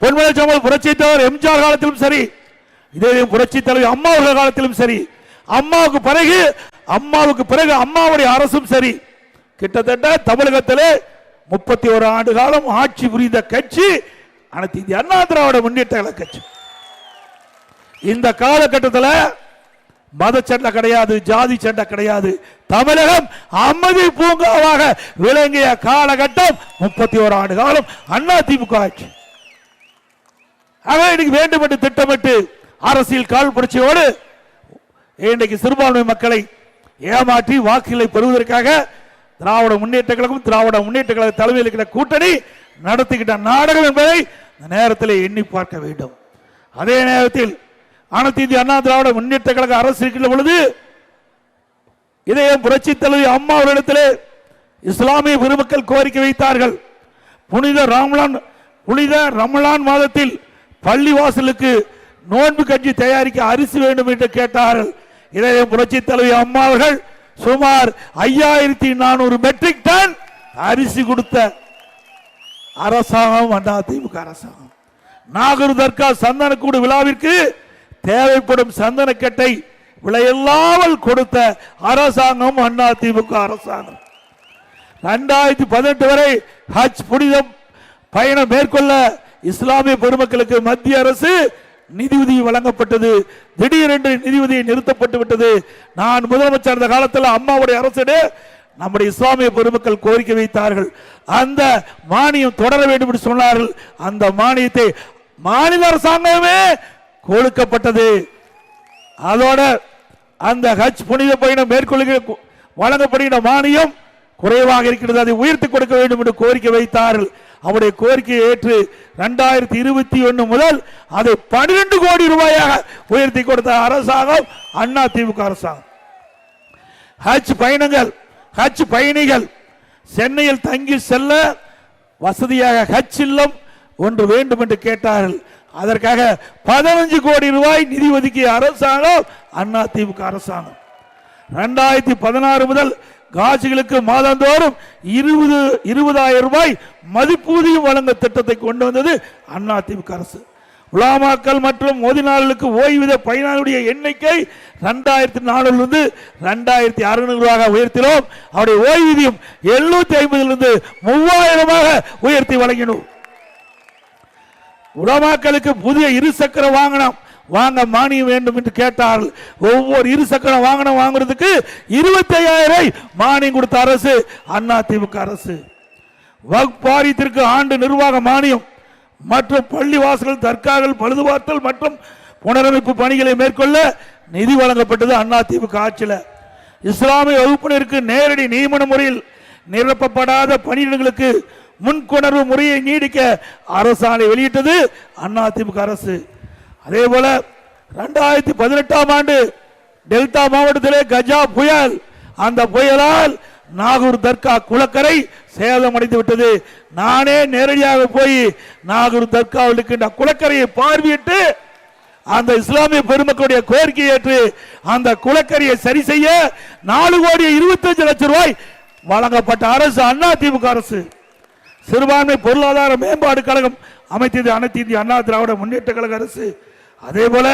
பொன்மலை சம்பல் புரட்சி தலைவர் எம்ஜிஆர் காலத்திலும் சரி இதே புரட்சி தலைவர் அம்மா அவர்கள் காலத்திலும் சரி அம்மாவுக்கு பிறகு அம்மாவுக்கு பிறகு அம்மாவுடைய அரசும் சரி. கிட்டத்தட்ட தமிழகத்திலே முப்பத்தி ஒரு ஆண்டு காலம் ஆட்சி புரிந்த கட்சி அனைத்து இந்திய அண்ணா திராவிட முன்னேற்ற கட்சி. இந்த காலகட்டத்தில் மத சண்டை கிடையாது ஜாதி சண்டை கிடையாது. தமிழகம் அமைதி பூங்காவாக விளங்கிய காலகட்டம் முப்பத்தி ஒரு ஆண்டு காலம் அண்ணா திமுக ஆட்சி. ஆக இன்னைக்கு வேண்டும் என்று திட்டமிட்டு அரசியல் கால் புரட்சியோடு இன்றைக்கு சிறுபான்மை மக்களை ஏமாற்றி வாக்குகளை பெறுவதற்காக திராவிட முன்னேற்ற கழகம் திராவிட முன்னேற்ற கழக தலைமையில் இருக்கிற கூட்டணி நடத்திக்கிட்ட நாடகம் என்பதை இந்த நேரத்தில் எண்ணி பார்க்க வேண்டும். அதே நேரத்தில் அனைத்து இந்திய அண்ணா திராவிட முன்னேற்ற கழக அரசு இருக்கின்ற பொழுது இதயம் புரட்சி தலைவி அம்மா அவர்களிடத்திலே இஸ்லாமிய பெருமக்கள் கோரிக்கை வைத்தார்கள். புனித ராம்லான் புனித ரமலான் மாதத்தில் பள்ளி வாசலுக்கு நோன்பு கஞ்சி தயாரிக்க அரிசி வேண்டும் என்று கேட்டார்கள். இதயம் புரட்சி தலைவி அம்மா அவர்கள் சுமார் ஐயாயிரத்தி நானூறு மெட்ரிக் டன் அரிசி கொடுத்த அரசாங்கம் அண்ணா திமுக அரசாங்கம். நாகூர் தர்கா சந்தனக்கூடு விழாவிற்கு தேவைப்படும் சந்தனக்கட்டை விலையில்லாமல் கொடுத்த அரசாங்கம் அண்ணா திமுக அரசாங்கம். ரெண்டாயிரத்தி பதினெட்டு வரை ஹஜ் புனிதம் பயணம் மேற்கொள்ள இஸ்லாமிய பெருமக்களுக்கு மத்திய அரசு நிதியுதவி வழங்கப்பட்டது. திடீரென்று நிதியுதவி நிறுத்தப்பட்டு விட்டது. நான் முதலமைச்சர் இருந்த காலத்தில் அம்மாவுடைய அரசு நம்முடைய இஸ்லாமிய பெருமக்கள் கோரிக்கை வைத்தார்கள். அந்த மானியம் தொடர வேண்டும் என்று சொன்னார்கள். அந்த மானியத்தை மாநில அரசாங்கமே கொடுக்கப்பட்டது. அதோட அந்த ஹஜ் புனித பயணம் மேற்கொள்கிற வழங்கப்படுகிற மானியம் குறைவாக இருக்கிறது. அதை உயர்த்தி கொடுக்க வேண்டும் என்று கோரிக்கை வைத்தார்கள். அவருடைய கோரிக்கையை ஏற்று ரெண்டாயிரத்தி இருபத்தி ஒன்று முதல் அதை பன்னிரெண்டு கோடி ரூபாயாக உயர்த்தி கொடுத்த அரசாங்கம் அண்ணா திமுக அரசாங்கம். ஹஜ் பயணங்கள் ஹஜ் பயணிகள் சென்னையில் தங்கி செல்ல வசதியாக ஹஜ் இல்லம் ஒன்று வேண்டும் என்று கேட்டார்கள். அதற்காக பதினஞ்சு கோடி ரூபாய் நிதி ஒதுக்கிய அரசாங்கம் அண்ணா திமுக அரசாங்கம். ரெண்டாயிரத்தி பதினாறு முதல் காட்சிகளுக்கு மாதந்தோறும் இருபது இருபதாயிரம் ரூபாய் மதிப்பூதியம் வழங்க திட்டத்தை கொண்டு வந்தது அண்ணா திமுக அரசு. உலாமாக்கள் மற்றும் மோதினாளர்களுக்கு ஓய்வூதிய பயனாளியுடைய எண்ணிக்கை ரெண்டாயிரத்தி நானூறிலிருந்து ரெண்டாயிரத்தி அறுநூறுவாக உயர்த்தினோம். அவருடைய ஓய்வூதியம் எழுநூத்தி ஐம்பதிலிருந்து மூவாயிரமாக உயர்த்தி வழங்கினோம். உலமாக்களுக்கு புதிய இருசக்கர வாகனம் வாங்க மானியம் வேண்டும் என்று கேட்டார்கள். ஒவ்வொரு இருசக்கர வாகனம் வாங்குறதுக்கு இருபத்தி ஐயாயிரம் மானியம் கொடுத்த அரசு அண்ணா திமுக அரசு. வக்ஃப் ஆண்டு நிர்வாக மானியம். மற்றும் பள்ளிவாசல்கள் வாசல்கள் பழுதுபார்த்தல் மற்றும் புனரமைப்பு பணிகளை மேற்கொள்ள நிதி வழங்கப்பட்டது அண்ணா திமுக ஆட்சியில். இஸ்லாமிய வகுப்பினருக்கு நேரடி நியமன முறையில் நிரப்பப்படாத பணியிடங்களுக்கு முன்கொணர்வு முறையை நீடிக்க அரசாணை வெளியிட்டது அண்ணா திமுக அரசு. அதே போல ரெண்டாயிரத்தி பதினெட்டாம் ஆண்டு டெல்டா மாவட்டத்திலே கஜா புயல். அந்த புயலால் நாகூர் தர்கா குளக்கரை சேதமடைந்து விட்டது. நானே நேரடியாக போய் நாகூர் தர்காவில் இருக்கின்ற குளக்கரையை பார்வையிட்டு அந்த இஸ்லாமிய பெருமக்களுடைய கோரிக்கை ஏற்று அந்த குளக்கரையை சரி செய்ய நாலு கோடி இருபத்தஞ்சு லட்சம் ரூபாய் வழங்கப்பட்ட அரசு அண்ணா திமுக அரசு. சிறுபான்மை பொருளாதார மேம்பாடு கழகம் அமைத்தது அனைத்து இந்திய அண்ணா திராவிட முன்னேற்ற கழக அரசு. அதே போல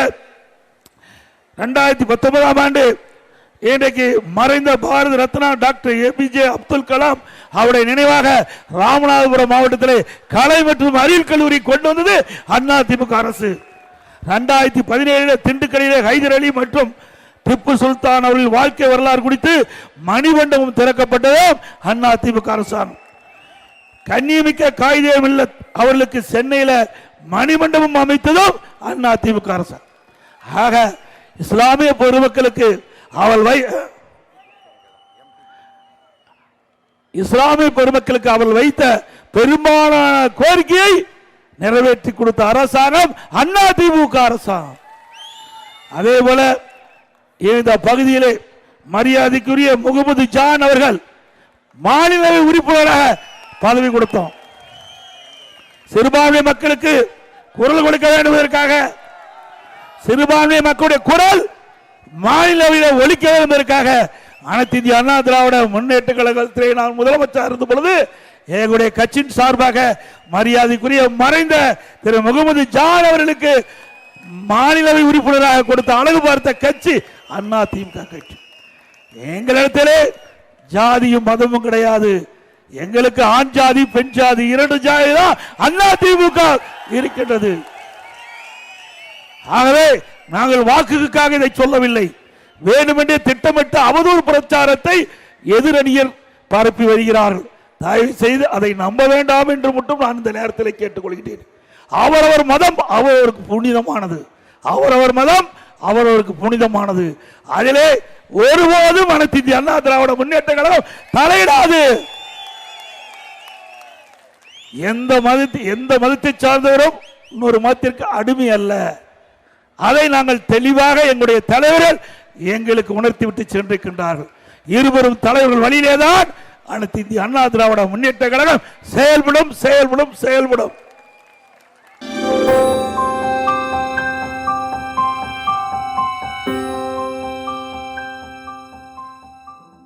ரெண்டாயிரத்தி பத்தொன்பதாம் ஆண்டு இன்றைக்கு மறைந்த பாரத ரத்னா டாக்டர் ஏபிஜே அப்துல் கலாம் அவருடைய நினைவாக ராமநாதபுரம் மாவட்டத்திலே கலை மற்றும் அறிவியல் கல்லூரி கொண்டு வந்தது அண்ணா திமுக அரசு. ரெண்டாயிரத்தி பதினேழு திண்டுக்கல்லிலே ஹைதர் அலி மற்றும் திப்பு சுல்தான் அவர்களின் வாழ்க்கை வரலாறு குறித்து மணிமண்டபம் திறக்கப்பட்டதும் அண்ணா திமுக அரசாங்கம் கண்ணியமிக்க காகிதம் இல்ல அவர்களுக்கு சென்னையில் மணிமண்டபம் அமைத்ததும் அண்ணா திமுக அரசு. ஆக இஸ்லாமிய பொதுமக்களுக்கு அவள் வை இஸ்லாமிய பெருமக்களுக்கு அவள் வைத்த பெரும்பாலான கோரிக்கையை நிறைவேற்றி கொடுத்த அரசாங்கம் அண்ணா திமுக அரசாங்கம். அதே போல இந்த பகுதியிலே மரியாதைக்குரிய முகமது ஜான் அவர்கள் மாநில உறுப்பினராக பதவி கொடுத்தோம். சிறுபான்மை மக்களுக்கு குரல் கொடுக்க வேண்டும் என்பதற்காக சிறுபான்மை மக்களுடைய குரல் மாநிலவையில் ஒழிக்க வேண்டும் அனைத்து இந்திய அண்ணா திராவிட முன்னேற்ற கழகத்திலே நான் முதலமைச்சர் இருந்த பொழுது எங்களுடைய கட்சியின் சார்பாக மரியாதைக்குரிய மறைந்த திரு முகமது ஜான் அவர்களுக்கு மாநிலவை உறுப்பினராக கொடுத்த அழகு பார்த்த கட்சி அண்ணா திமுக கட்சி. எங்களிடத்திலே ஜாதியும் மதமும் கிடையாது. எங்களுக்கு ஆண் ஜாதி பெண் ஜாதி இரண்டு ஜாதி தான் அண்ணா திமுக இருக்கின்றது. ஆகவே நாங்கள் வாக்குக்காக இதை சொல்லவில்லை. வேண்டுமென்றே திட்டமிட்ட அவதூறு பிரச்சாரத்தை எதிரணியர் பரப்பி வருகிறார்கள். தயவு செய்து அதை நம்ப வேண்டாம் என்று மட்டும் நான் இந்த நேரத்தில் கேட்டுக்கொள்கிறேன். அவரவர் மதம் அவரவருக்கு புனிதமானது. அவரவர் மதம் அவரவருக்கு புனிதமானது. அதிலே ஒருபோதும் அனைத்து இந்திய அண்ணா திராவிட முன்னேற்ற கழகம் தலையிடாது. எந்த மதத்தை எந்த மதத்தை சார்ந்தவரும் இன்னொரு மதத்திற்கு அடிமை அல்ல. அதை நாங்கள் தெளிவாக எங்களுடைய தலைவர்கள் எங்களுக்கு உணர்த்திவிட்டு சென்றிருக்கின்றார்கள். இருவரும் தலைவர்கள் வழியிலேதான் அனைத்து இந்திய அண்ணா திராவிட முன்னேற்ற கழகம் செயல்படும் செயல்படும் செயல்படும்.